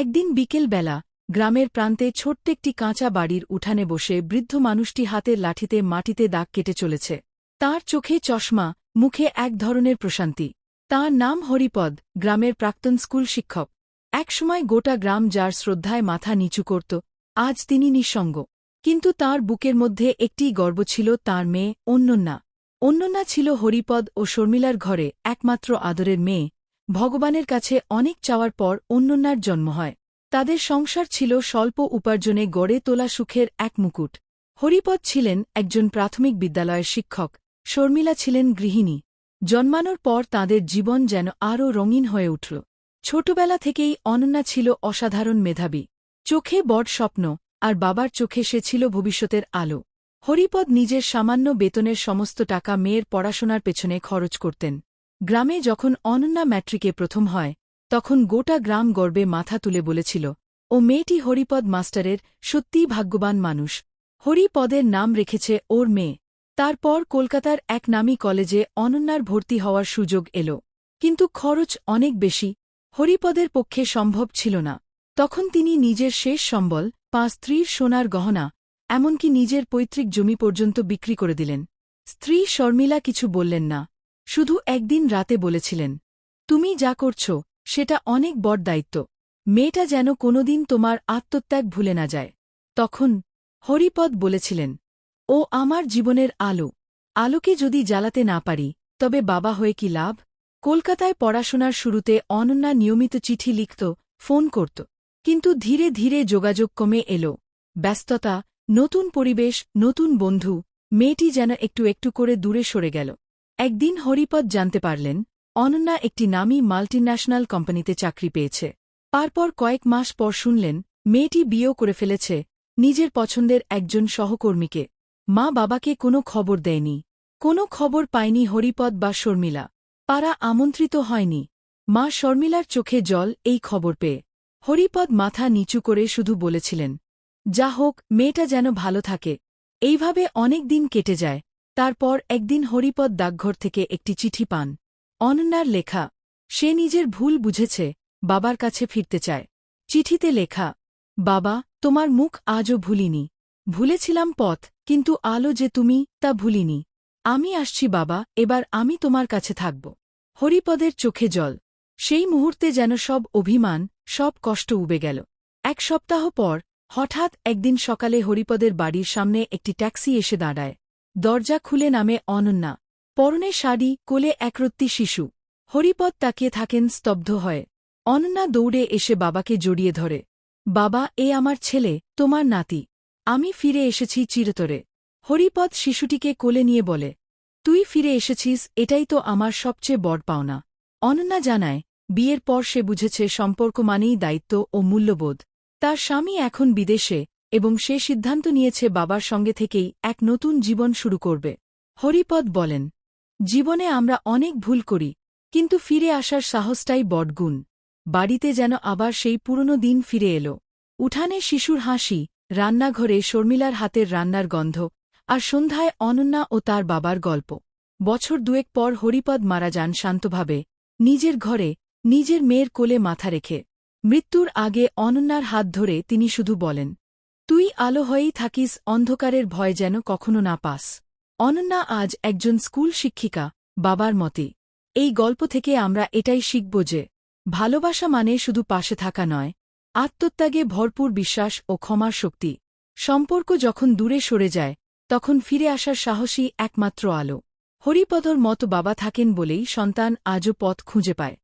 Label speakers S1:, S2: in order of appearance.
S1: একদিন বিকেলবেলা গ্রামের প্রান্তে ছোট্ট একটি কাঁচা বাড়ির উঠানে বসে বৃদ্ধ মানুষটি হাতের লাঠিতে মাটিতে দাগ কেটে চলেছে। তার চোখে চশমা, মুখে এক ধরনের প্রশান্তি। তার নাম হরিপদ, গ্রামের প্রাক্তন স্কুল শিক্ষক। একসময় গোটা গ্রাম যার শ্রদ্ধায় মাথা নিচু করত, আজ তিনি নিঃসঙ্গ। কিন্তু তার বুকের মধ্যে একটি গর্ব ছিল তার মেয়ে অন্যন্যা অন্যন্যা ছিল হরিপদ ও শর্মিলার ঘরে একমাত্র আদরের মেয়ে ভগবানের কাছে অনেক চাওয়ার পর অন্যন্যার জন্ম হয়। তাদের সংসার ছিল স্বল্প উপার্জনে গড়ে তোলা সুখের এক মুকুট। হরিপদ ছিলেন একজন প্রাথমিক বিদ্যালয়ের শিক্ষক, শর্মিলা ছিলেন গৃহিণী। জন্মানোর পর তাদের জীবন যেন আরও রঙিন হয়ে উঠল। ছোটবেলা থেকেই অনন্যা ছিল অসাধারণ মেধাবী। চোখে বড় স্বপ্ন, আর বাবার চোখে সে ছিল ভবিষ্যতের আলো। হরিপদ নিজের সামান্য বেতনের সমস্ত টাকা মেয়ের পড়াশোনার পেছনে খরচ করতেন। গ্রামে যখন অনন্যা ম্যাট্রিকে প্রথম হয়, তখন গোটা গ্রাম গর্বে মাথা তুলে বলেছিল, ও মেয়েটি হরিপদ মাস্টারের সত্যিই ভাগ্যবান মানুষ। হরিপদের নাম রেখেছে ওর মেয়ে। তারপর কলকাতার এক নামী কলেজে অনন্যার ভর্তি হওয়ার সুযোগ এল। কিন্তু খরচ অনেক বেশি, হরিপদের পক্ষে সম্ভব ছিল না। তখন তিনি নিজের শেষ সম্বল পাঁচ স্ত্রীর সোনার গহনা, এমনকি নিজের পৈতৃক জমি পর্যন্ত বিক্রি করে দিলেন। স্ত্রী শর্মিলা কিছু বললেন না। শুধু একদিন রাতে বলেছিলেন, তুমি যা করছ, সেটা অনেক বড় দায়িত্ব। মেয়েটা যেন কোনোদিন তোমার আত্মত্যাগ ভুলে না যায়। তখন হরিপদ বলেছিলেন, ও আমার জীবনের আলো। আলোকে যদি জ্বালাতে না পারি, তবে বাবা হয়ে কি লাভ? কলকাতায় পড়াশোনার শুরুতে অনন্যা নিয়মিত চিঠি লিখত, ফোন করত, কিন্তু ধীরে ধীরে যোগাযোগ কমে এল। ব্যস্ততা, নতুন পরিবেশ, নতুন বন্ধু, মেয়েটি যেন একটু একটু করে দূরে সরে গেল। একদিন হরিপদ জানতে পারলেন, অনন্যা একটি নামী মাল্টিন্যাশনাল কোম্পানিতে চাকরি পেয়েছে। তারপর কয়েক মাস পর শুনলেন, মেয়েটি বিয়েও করে ফেলেছে, নিজের পছন্দের একজন সহকর্মীকে। মা বাবাকে কোনো খবর দেয়নি। কোনো খবর পায়নি হরিপদ বা শর্মিলা। পাড়া আমন্ত্রিত হয়নি। মা শর্মিলার চোখে জল, এই খবর পেয়ে। হরিপদ মাথা নিচু করে শুধু বলেছিলেন, যা হোক, মেয়েটা যেন ভালো থাকে। এইভাবে অনেক দিন কেটে যায়। তারপর একদিন হরিপদ ডাকঘর থেকে একটি চিঠি পান। অনন্যার লেখা, সে নিজের ভুল বুঝেছে, বাবার কাছে ফিরতে চায়। চিঠিতে লেখা, বাবা, তোমার মুখ আজও ভুলিনি। ভুলেছিলাম পথ, কিন্তু আলো যে তুমি, তা ভুলিনি। আমি আসছি বাবা, এবার আমি তোমার কাছে থাকব। হরিপদের চোখে জল। সেই মুহূর্তে যেন সব অভিমান, সব কষ্ট উবে গেল। এক সপ্তাহ পর, হঠাৎ একদিন সকালে হরিপদের বাড়ির সামনে একটি ট্যাক্সি এসে দাঁড়ায়। দরজা খুলে নামে অনন্যা। পরনে শাড়ি, কোলে একরত্তি শিশু। হরিপদ তাকিয়ে থাকেন স্তব্ধ হয়। অনন্যা দৌড়ে এসে বাবাকে জড়িয়ে ধরে। বাবা, এ আমার ছেলে, তোমার নাতি। আমি ফিরে এসেছি চিরতরে। হরিপদ শিশুটিকে কোলে নিয়ে বলে, তুই ফিরে এসেছিস, এটাই তো আমার সবচেয়ে বড় পাওনা। অনন্যা জানায়, বিয়ের পর সে বুঝেছে সম্পর্ক মানেই দায়িত্ব ও মূল্যবোধ। তার স্বামী এখন বিদেশে এবং সে সিদ্ধান্ত নিয়েছে বাবার সঙ্গে থেকেই এক নতুন জীবন শুরু করবে। হরিপদ বলেন, জীবনে আমরা অনেক ভুল করি, কিন্তু ফিরে আসার সাহসটাই বটগুণ বাড়িতে যেন আবার সেই পুরনো দিন ফিরে এল। উঠানে শিশুর হাসি, রান্নাঘরে শর্মিলার হাতের রান্নার গন্ধ, আর সন্ধ্যায় অনন্যা ও তার বাবার গল্প। বছর দুয়েক পর হরিপদ মারা যান শান্তভাবে, নিজের ঘরে, নিজের মেয়ের কোলে মাথা রেখে। মৃত্যুর আগে অনন্যার হাত ধরে তিনি শুধু বলেন আলো হয়েই থাকিস, অন্ধকারের ভয় যেন কখনো না পাস। অনন্যা আজ একজন স্কুল শিক্ষিকা, বাবার মতে। এই গল্প থেকে আমরা এটাই শিখব যে, ভালোবাসা মানে শুধু পাশে থাকা নয়, আত্মত্যাগে ভরপুর বিশ্বাস ও ক্ষমার শক্তি। সম্পর্ক যখন দূরে সরে যায়, তখন ফিরে আসার সাহসী একমাত্র আলো। হরিপদর মতো বাবা থাকেন বলেই সন্তান আজও পথ খুঁজে পায়।